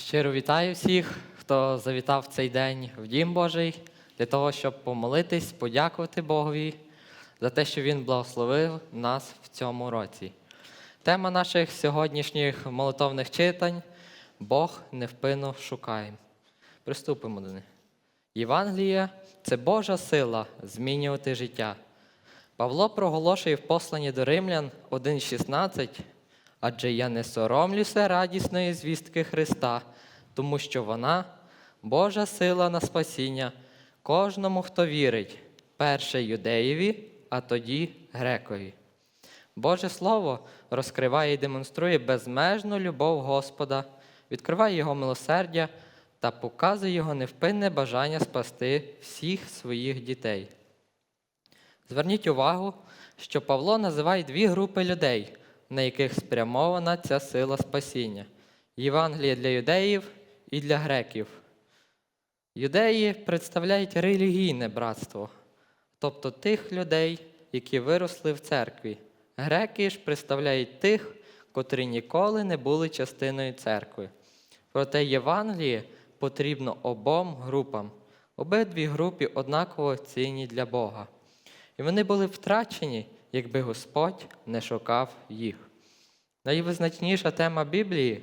Щиро вітаю всіх, хто завітав цей день в Дім Божий для того, щоб помолитись, подякувати Богові за те, що Він благословив нас в цьому році. Тема наших сьогоднішніх молитовних читань Бог невпинно шукає. Приступимо до них. Євангелія це Божа сила змінювати життя. Павло проголошує в посланні до Римлян 1,16, адже я не соромлюся радісної звістки Христа, тому що вона Божа сила на спасіння кожному, хто вірить, перше юдеєві, а тоді грекові. Боже Слово розкриває і демонструє безмежну любов Господа, відкриває Його милосердя та показує Його невпинне бажання спасти всіх своїх дітей. Зверніть увагу, що Павло називає дві групи людей, на яких спрямована ця сила спасіння Євангеліє для юдеїв і для греків. Юдеї представляють релігійне братство, тобто тих людей, які виросли в церкві. Греки ж представляють тих, котрі ніколи не були частиною церкви. Проте Євангеліє потрібно обом групам. Обидві групи однаково цінні для Бога. І вони були втрачені, якби Господь не шукав їх. Найвизначніша тема Біблії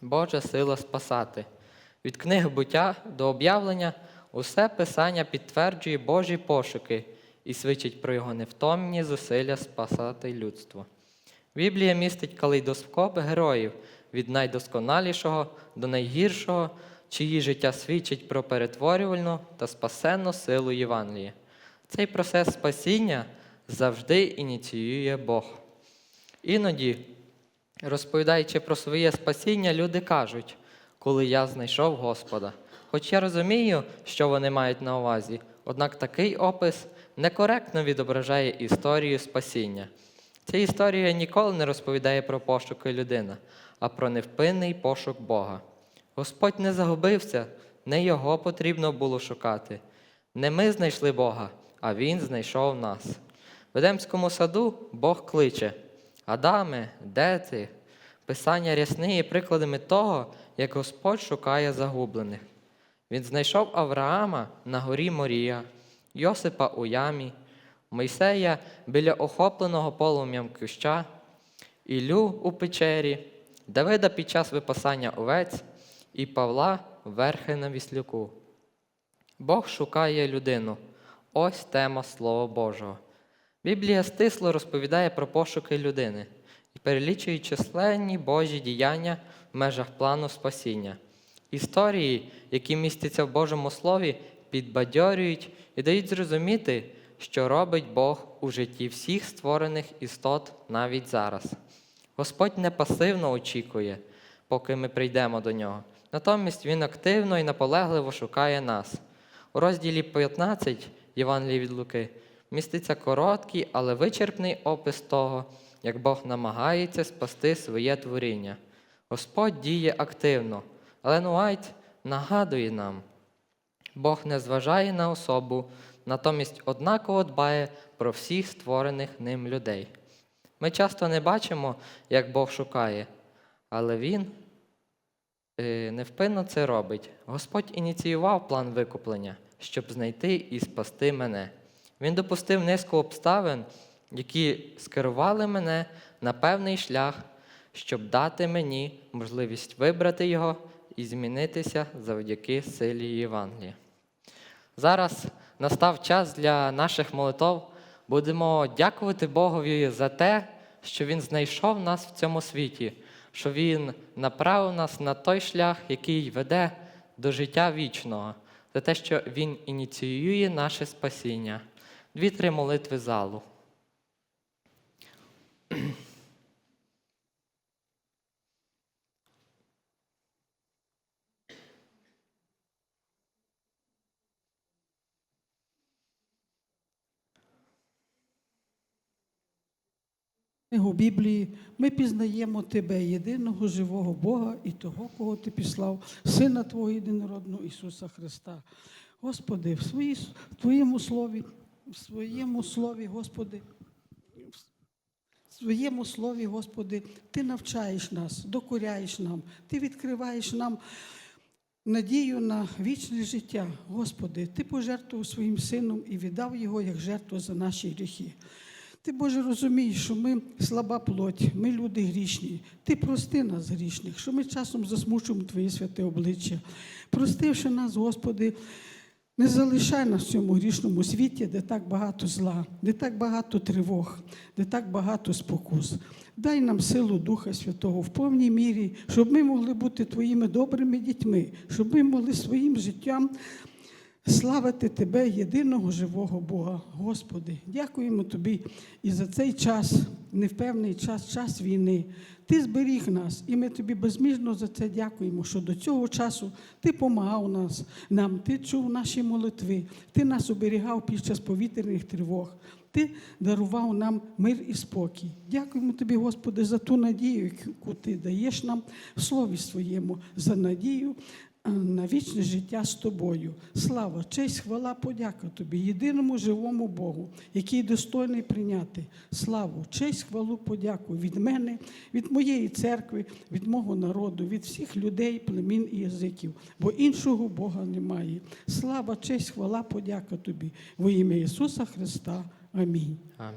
Божа сила спасати. Від книг буття до об'явлення усе Писання підтверджує Божі пошуки і свідчить про його невтомні зусилля спасати людство. Біблія містить калейдоскоп героїв від найдосконалішого до найгіршого, чиї життя свідчить про перетворювальну та спасенну силу Євангелія. Цей процес спасіння завжди ініціює Бог. Іноді, розповідаючи про своє спасіння, люди кажуть, коли я знайшов Господа. Хоч я розумію, що вони мають на увазі, однак такий опис некоректно відображає історію спасіння. Ця історія ніколи не розповідає про пошуки людини, а про невпинний пошук Бога. Господь не загубився, не його потрібно було шукати. Не ми знайшли Бога, а Він знайшов нас. В Едемському саду Бог кличе: Адаме, де ти? Писання рясне є прикладами того, як Господь шукає загублених. Він знайшов Авраама на горі Морія, Йосипа у ямі, Мойсея біля охопленого полум'ям куща, Ілю у печері, Давида під час випасання овець і Павла верхи на віслюку. Бог шукає людину. Ось тема Слова Божого. Біблія стисло розповідає про пошуки людини і перелічує численні Божі діяння в межах плану спасіння. Історії, які містяться в Божому Слові, підбадьорюють і дають зрозуміти, що робить Бог у житті всіх створених істот навіть зараз. Господь не пасивно очікує, поки ми прийдемо до нього. Натомість Він активно і наполегливо шукає нас. У розділі 15 Євангелії від Луки міститься короткий, але вичерпний опис того, як Бог намагається спасти своє творіння. Господь діє активно, але Уайт нагадує нам, Бог не зважає на особу, натомість однаково дбає про всіх створених ним людей. Ми часто не бачимо, як Бог шукає, але Він е, невпинно це робить. Господь ініціював план викуплення, щоб знайти і спасти мене. Він допустив низку обставин, які скерували мене на певний шлях, щоб дати мені можливість вибрати його і змінитися завдяки силі Євангелія. Зараз настав час для наших молитов. Будемо дякувати Богові за те, що Він знайшов нас в цьому світі, що Він направив нас на той шлях, який веде до життя вічного, за те, що Він ініціює наше спасіння. Дві-три молитви залу. Книгу Біблії ми пізнаємо Тебе, єдиного живого Бога і того, кого Ти післав, Сина Твого єдинородного Ісуса Христа. Господи, в, своїй, в Твоєму слові, в своєму слові, Господи, своєму слові, Господи, Ти навчаєш нас, докоряєш нам, Ти відкриваєш нам надію на вічне життя. Господи, Ти пожертвував своїм сином і віддав його як жертву за наші гріхи. Ти, Боже, розумієш, що ми слаба плоть, ми люди грішні. Ти прости нас грішних, що ми часом засмучуємо Твоє святе обличчя. Простивши нас, Господи, не залишай нас в цьому грішному світі, де так багато зла, де так багато тривог, де так багато спокус. Дай нам силу Духа Святого в повній мірі, щоб ми могли бути Твоїми добрими дітьми, щоб ми могли своїм життям славити Тебе, єдиного живого Бога. Господи, дякуємо Тобі і за цей час, невпевний час, час війни. Ти зберіг нас, і ми тобі безміжно за це дякуємо, що до цього часу ти помагав нас, нам, ти чув наші молитви, ти нас оберігав під час повітряних тривог. Ти дарував нам мир і спокій. Дякуємо тобі, Господи, за ту надію, яку ти даєш нам в слові своєму, за надію на вічне життя з тобою. Слава, честь, хвала, подяка тобі, єдиному живому Богу, який достойний прийняти славу, честь, хвалу, подяку від мене, від моєї церкви, від мого народу, від всіх людей, племін і язиків, бо іншого Бога немає. Слава, честь, хвала, подяка тобі, во ім'я Ісуса Христа. Амінь. Амінь.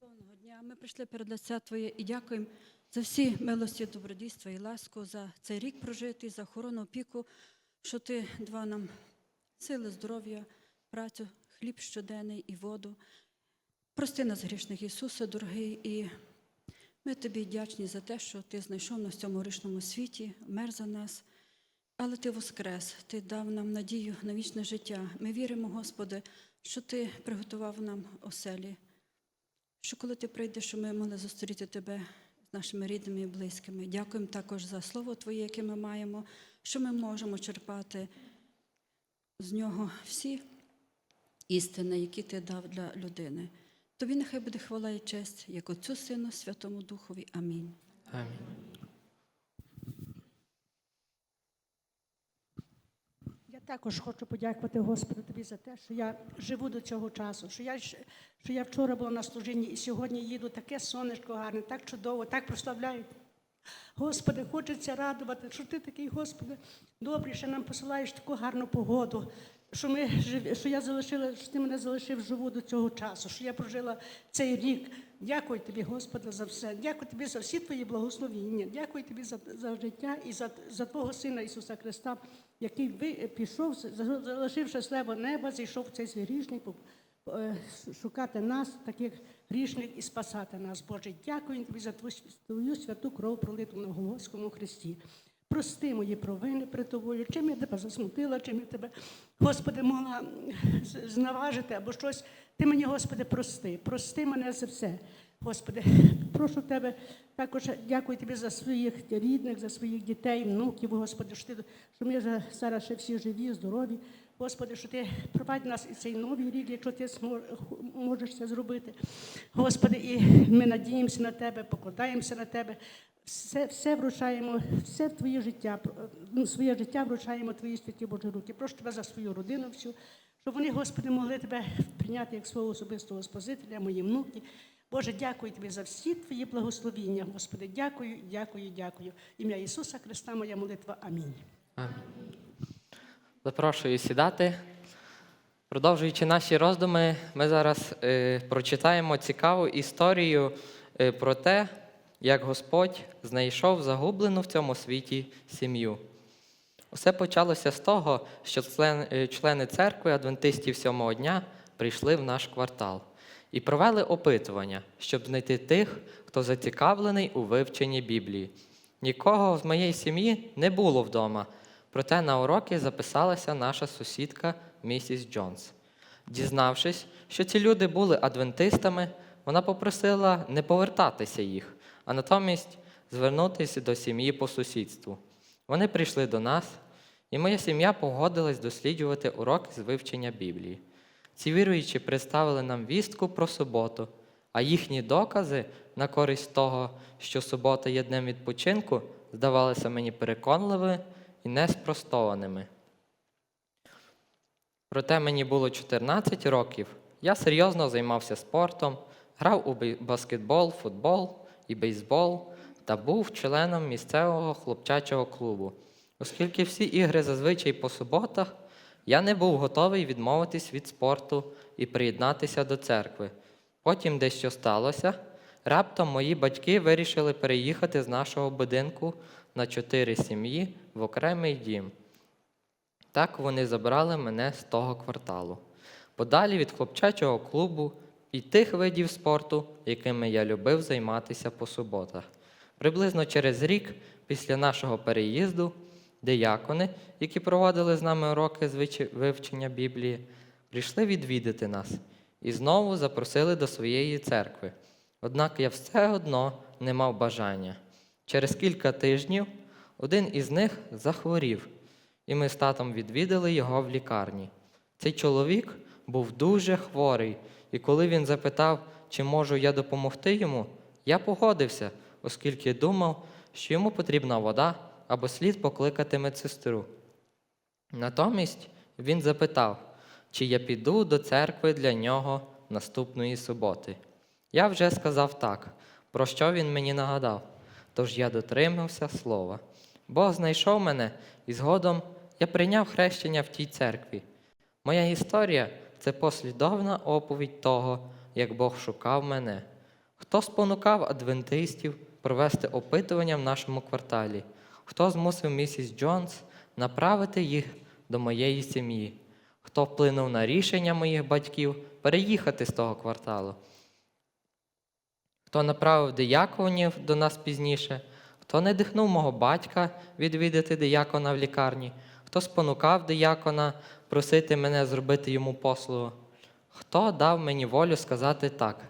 Повного дня ми прийшли перед лиця Твоє і дякуємо за всі милості, добродійства і ласку, за цей рік прожитий, за охорону опіку, що Ти дав нам сили, здоров'я, працю, хліб щоденний і воду. Прости нас, грішних Ісусе, дорогий, і ми тобі вдячні за те, що Ти знайшов нас в цьому грішному світі, мер за нас. Але Ти воскрес, Ти дав нам надію на вічне життя. Ми віримо, Господи, що Ти приготував нам оселі що коли ти прийдеш, що ми могли зустріти тебе з нашими рідними і близькими. Дякуємо також за слово Твоє, яке ми маємо, що ми можемо черпати з нього всі істини, які ти дав для людини. Тобі нехай буде хвала і честь, як Отцю Сину, Святому Духові. Амінь. Амінь. Я також хочу подякувати Господу тобі за те, що я живу до цього часу, що я, що я вчора була на служінні і сьогодні їду таке сонечко гарне, так чудово, так прославляю. Господи, хочеться радувати, що ти такий, Господи, добрий, що нам посилаєш таку гарну погоду, що, ми що я залишила, що ти мене залишив живу до цього часу, що я прожила цей рік. Дякую тобі, Господи, за все. Дякую тобі за всі твої благословіння. Дякую тобі за, за життя і за, за Твого Сина Ісуса Христа, який ви, пішов, залишивши слева неба, зійшов в цей по- е, шукати нас, таких грішних, і спасати нас. Боже, дякую тобі за твою, святу кров, пролиту на Голгофському хресті. Прости мої провини перед тобою, чим я тебе засмутила, чим я тебе, Господи, могла м, з- зневажити або щось. Ти мені, Господи, прости, прости мене за все. Господи, прошу тебе також дякую тобі за своїх рідних, за своїх дітей, внуків, Господи, що, ти, що ми зараз ще всі живі, здорові. Господи, що ти провадь нас і цей новий рік, якщо ти можеш це зробити. Господи, і ми надіємося на тебе, покладаємося на тебе. Все, все вручаємо, все в твоє життя, ну, своє життя вручаємо твої святі Божі руки. Прошу тебе за свою родину всю, щоб вони, Господи, могли тебе прийняти як свого особистого Спасителя, мої внуки. Боже, дякую тобі за всі твої благословіння, Господи. Дякую, дякую, дякую. Ім'я Ісуса Христа, моя молитва. Амінь. Амінь. Запрошую сідати. Продовжуючи наші роздуми, ми зараз е, прочитаємо цікаву історію е, про те, як Господь знайшов загублену в цьому світі сім'ю. Усе почалося з того, що е, члени церкви адвентистів сьомого дня прийшли в наш квартал і провели опитування, щоб знайти тих, хто зацікавлений у вивченні Біблії. Нікого з моєї сім'ї не було вдома, проте на уроки записалася наша сусідка місіс Джонс. Дізнавшись, що ці люди були адвентистами, вона попросила не повертатися їх, а натомість звернутися до сім'ї по сусідству. Вони прийшли до нас, і моя сім'я погодилась досліджувати уроки з вивчення Біблії. Ці віруючі представили нам вістку про суботу, а їхні докази на користь того, що субота є днем відпочинку, здавалися мені переконливими і неспростованими. Проте мені було 14 років. Я серйозно займався спортом, грав у баскетбол, футбол і бейсбол та був членом місцевого хлопчачого клубу. Оскільки всі ігри зазвичай по суботах, я не був готовий відмовитись від спорту і приєднатися до церкви. Потім дещо сталося. Раптом мої батьки вирішили переїхати з нашого будинку на чотири сім'ї в окремий дім. Так вони забрали мене з того кварталу, подалі від хлопчачого клубу і тих видів спорту, якими я любив займатися по суботах. Приблизно через рік після нашого переїзду диякони, які проводили з нами уроки вивчення Біблії, прийшли відвідати нас і знову запросили до своєї церкви. Однак я все одно не мав бажання. Через кілька тижнів один із них захворів, і ми з татом відвідали його в лікарні. Цей чоловік був дуже хворий, і коли він запитав, чи можу я допомогти йому, я погодився, оскільки думав, що йому потрібна вода або слід покликати медсестру. Натомість він запитав, чи я піду до церкви для нього наступної суботи. Я вже сказав так, про що він мені нагадав. Тож я дотримався слова. Бог знайшов мене, і згодом я прийняв хрещення в тій церкві. Моя історія це послідовна оповідь того, як Бог шукав мене. Хто спонукав адвентистів провести опитування в нашому кварталі? Хто змусив місіс Джонс направити їх до моєї сім'ї? Хто вплинув на рішення моїх батьків переїхати з того кварталу? Хто направив дияконів до нас пізніше? Хто не дихнув мого батька відвідати диякона в лікарні? Хто спонукав диякона просити мене зробити йому послугу? Хто дав мені волю сказати так?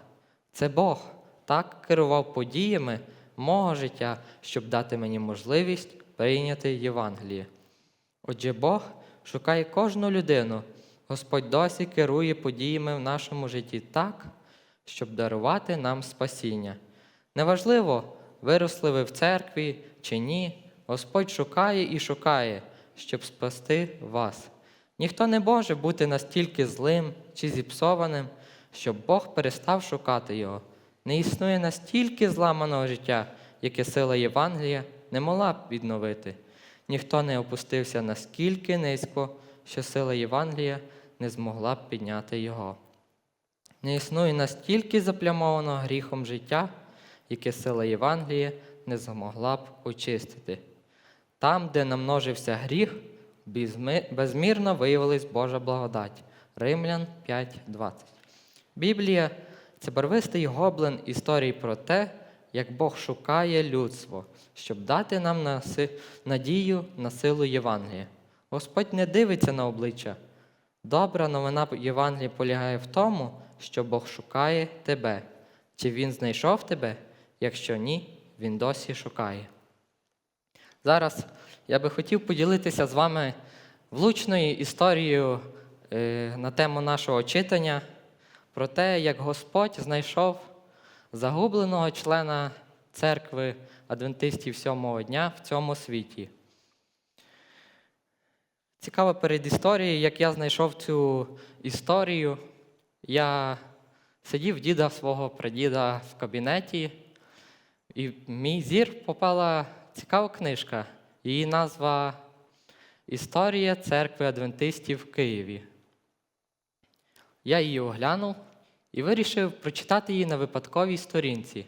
Це Бог так керував подіями мого життя, щоб дати мені можливість прийняти Євангеліє. Отже, Бог шукає кожну людину. Господь досі керує подіями в нашому житті так, щоб дарувати нам спасіння. Неважливо, виросли ви в церкві чи ні, Господь шукає і шукає, щоб спасти вас. Ніхто не може бути настільки злим чи зіпсованим, щоб Бог перестав шукати його. Не існує настільки зламаного життя, яке сила Євангелія не могла б відновити. Ніхто не опустився наскільки низько, що сила Євангелія не змогла б підняти його. Не існує настільки заплямованого гріхом життя, яке сила Євангелія не змогла б очистити. Там, де намножився гріх, безмірно виявилась Божа благодать. Римлян 5.20. Біблія це барвистий гоблин історії про те, як Бог шукає людство, щоб дати нам надію на силу Євангелія. Господь не дивиться на обличчя. Добра новина Євангелія полягає в тому, що Бог шукає тебе. Чи Він знайшов тебе? Якщо ні, Він досі шукає. Зараз я би хотів поділитися з вами влучною історією е, на тему нашого читання про те, як Господь знайшов загубленого члена церкви адвентистів сьомого дня в цьому світі. Цікава передісторія, як я знайшов цю історію. Я сидів діда свого прадіда в кабінеті, і в мій зір попала цікава книжка. Її назва Історія церкви адвентистів в Києві. Я її оглянув і вирішив прочитати її на випадковій сторінці.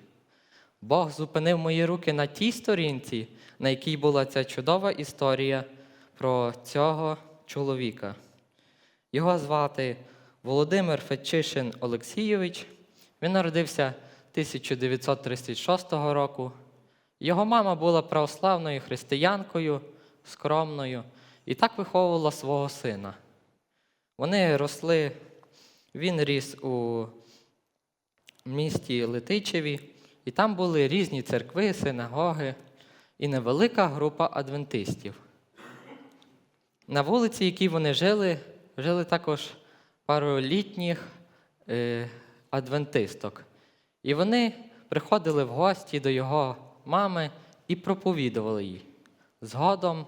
Бог зупинив мої руки на тій сторінці, на якій була ця чудова історія про цього чоловіка. Його звати Володимир Фетчишин Олексійович. Він народився 1936 року. Його мама була православною християнкою, скромною, і так виховувала свого сина. Вони росли, він ріс у місті Летичеві, і там були різні церкви, синагоги і невелика група адвентистів. На вулиці, якій вони жили, жили також пару літніх е, адвентисток. І вони приходили в гості до його мами і проповідували їй. Згодом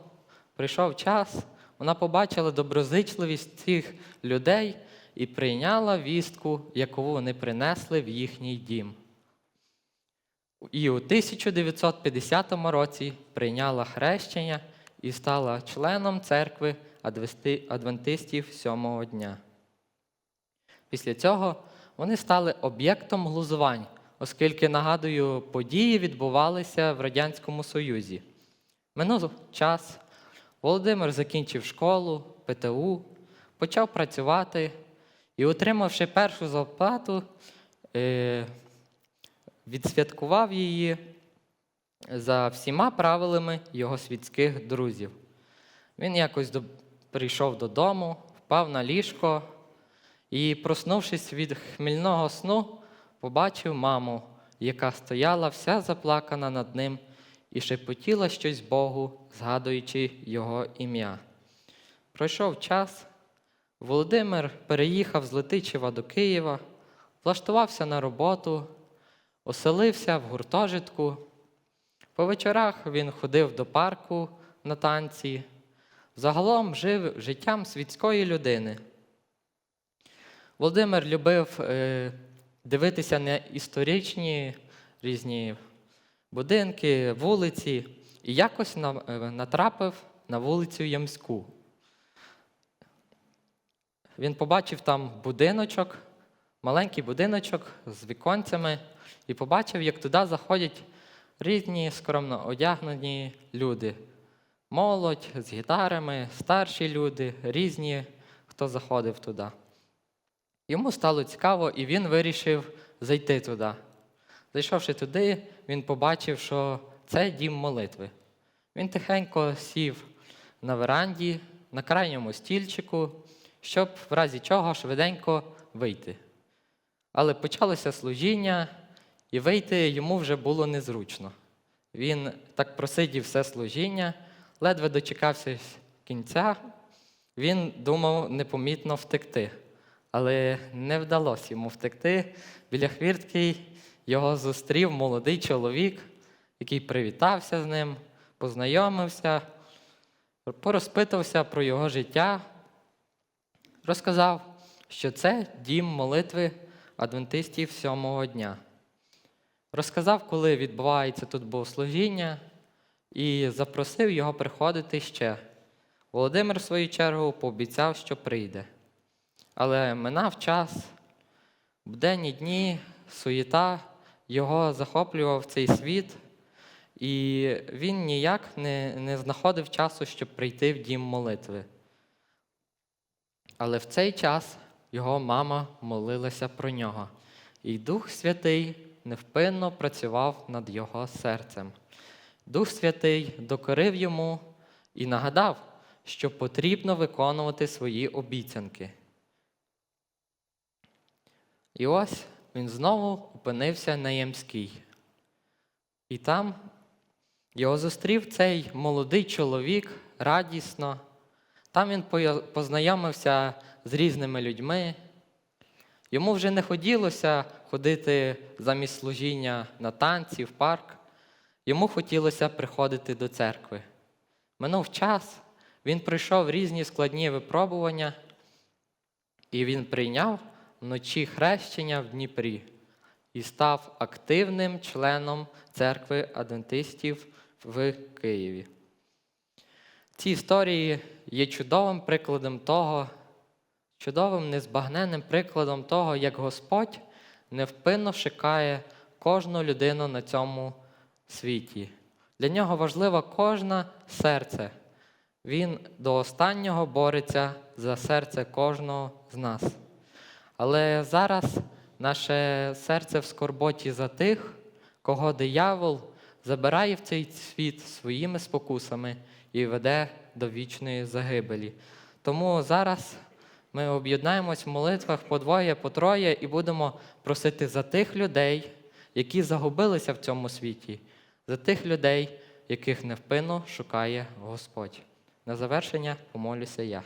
прийшов час, Вона побачила доброзичливість цих людей і прийняла вістку, яку вони принесли в їхній дім. І у 1950 році прийняла хрещення і стала членом церкви адвентистів сьомого дня. Після цього вони стали об'єктом глузувань, оскільки, нагадую, події відбувалися в Радянському Союзі. Минув час, Володимир закінчив школу, ПТУ, почав працювати і, отримавши першу зарплату, е, відсвяткував її за всіма правилами його світських друзів. Він якось до... прийшов додому, впав на ліжко і, проснувшись від хмільного сну, побачив маму, яка стояла вся заплакана над ним і шепотіла щось Богу, згадуючи його ім'я. Пройшов час. Володимир переїхав з Летичева до Києва, влаштувався на роботу, оселився в гуртожитку. По вечорах він ходив до парку на танці, загалом жив життям світської людини. Володимир любив е, дивитися на історичні різні будинки, вулиці, і якось е, натрапив на вулицю Ямську. Він побачив там будиночок, маленький будиночок з віконцями, і побачив, як туди заходять різні скромно одягнені люди. Молодь з гітарами, старші люди, різні, хто заходив туди. Йому стало цікаво, і він вирішив зайти туди. Зайшовши туди, він побачив, що це дім молитви. Він тихенько сів на веранді, на крайньому стільчику, щоб в разі чого швиденько вийти. Але почалося служіння, і вийти йому вже було незручно. Він так просидів все служіння, ледве дочекався кінця. Він думав непомітно втекти, але не вдалося йому втекти. Біля хвіртки його зустрів молодий чоловік, який привітався з ним, познайомився, порозпитався про його життя, розказав, що це дім молитви адвентистів сьомого дня. Розказав, коли відбувається тут богослужіння, і запросив його приходити ще. Володимир, в свою чергу, пообіцяв, що прийде. Але минав час, в денні дні, суєта, його захоплював цей світ, і він ніяк не, не знаходив часу, щоб прийти в дім молитви. Але в цей час його мама молилася про нього, і Дух Святий невпинно працював над його серцем. Дух Святий докорив йому і нагадав, що потрібно виконувати свої обіцянки. І ось він знову опинився на Ямській. І там його зустрів цей молодий чоловік радісно. Там він познайомився з різними людьми. Йому вже не хотілося ходити замість служіння на танці, в парк. Йому хотілося приходити до церкви. Минув час, він пройшов різні складні випробування, і він прийняв вночі хрещення в Дніпрі і став активним членом церкви адвентистів в Києві. Ці історії є чудовим прикладом того, чудовим незбагненним прикладом того, як Господь невпинно шукає кожну людину на цьому світі. Для нього важливо кожне серце. Він до останнього бореться за серце кожного з нас. Але зараз наше серце в скорботі за тих, кого диявол забирає в цей світ своїми спокусами і веде до вічної загибелі. Тому зараз ми об'єднаємось в молитвах по двоє, по троє і будемо просити за тих людей, які загубилися в цьому світі, за тих людей, яких невпинно шукає Господь. На завершення помолюся я.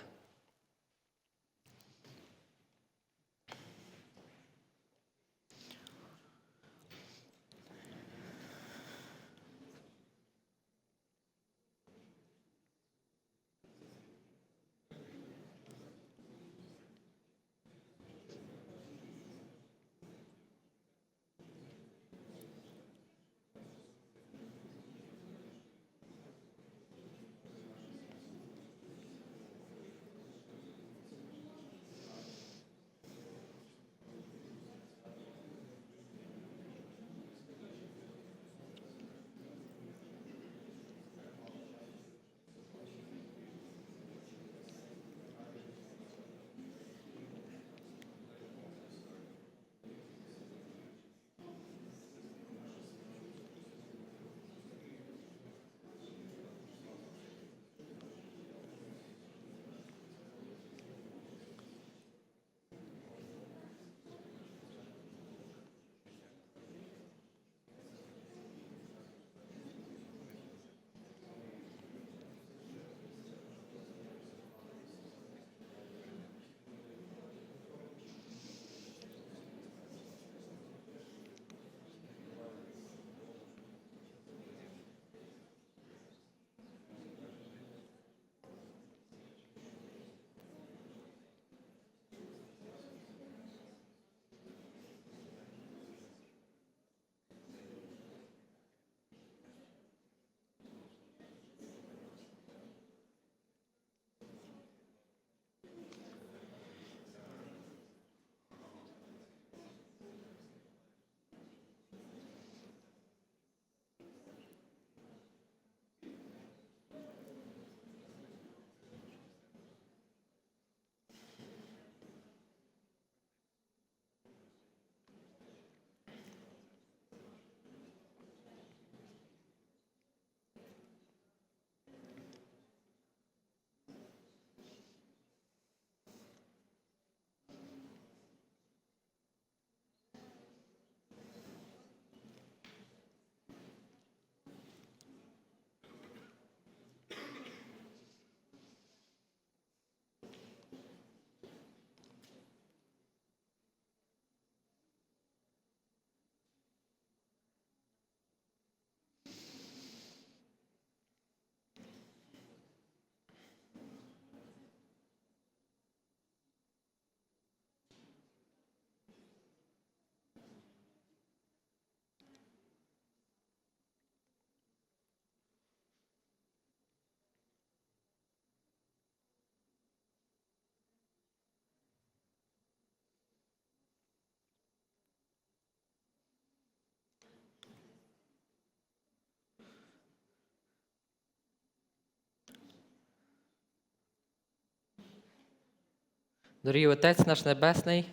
Дорогий Отець наш Небесний,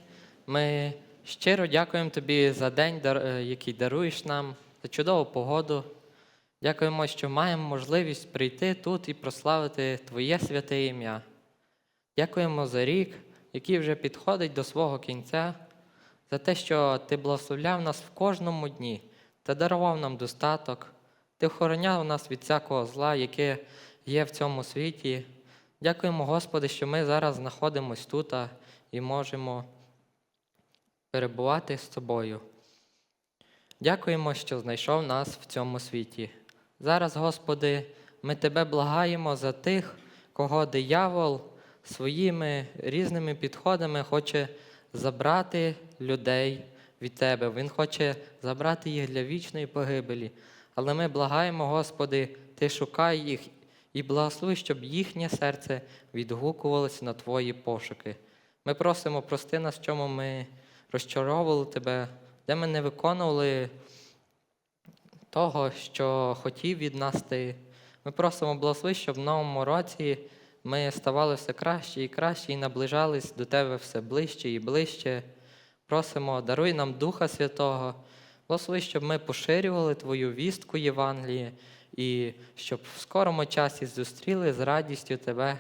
ми щиро дякуємо Тобі за день, е, який даруєш нам, за чудову погоду. Дякуємо, що маємо можливість прийти тут і прославити Твоє святе ім'я. Дякуємо за рік, який вже підходить до свого кінця, за те, що Ти благословляв нас в кожному дні та дарував нам достаток. Ти охороняв нас від всякого зла, яке є в цьому світі. Дякуємо, Господи, що ми зараз знаходимось тут і можемо перебувати з тобою. Дякуємо, що знайшов нас в цьому світі. Зараз, Господи, ми Тебе благаємо за тих, кого диявол своїми різними підходами хоче забрати людей від Тебе. Він хоче забрати їх для вічної погибелі. Але ми благаємо, Господи, Ти шукай їх і благослови, щоб їхнє серце відгукувалося на Твої пошуки. Ми просимо, прости нас, чому ми розчаровували Тебе, де ми не виконували того, що хотів від нас Ти. Ми просимо благослови, щоб в новому році ми ставали все краще і краще і наближались до Тебе все ближче і ближче. Просимо, даруй нам Духа Святого, благослови, щоб ми поширювали Твою вістку Євангелії і щоб в скорому часі зустріли з радістю Тебе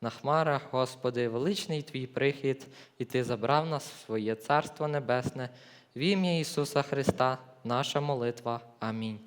на хмарах, Господи, величний Твій прихід, і Ти забрав нас в своє Царство Небесне. В ім'я Ісуса Христа, наша молитва. Амінь.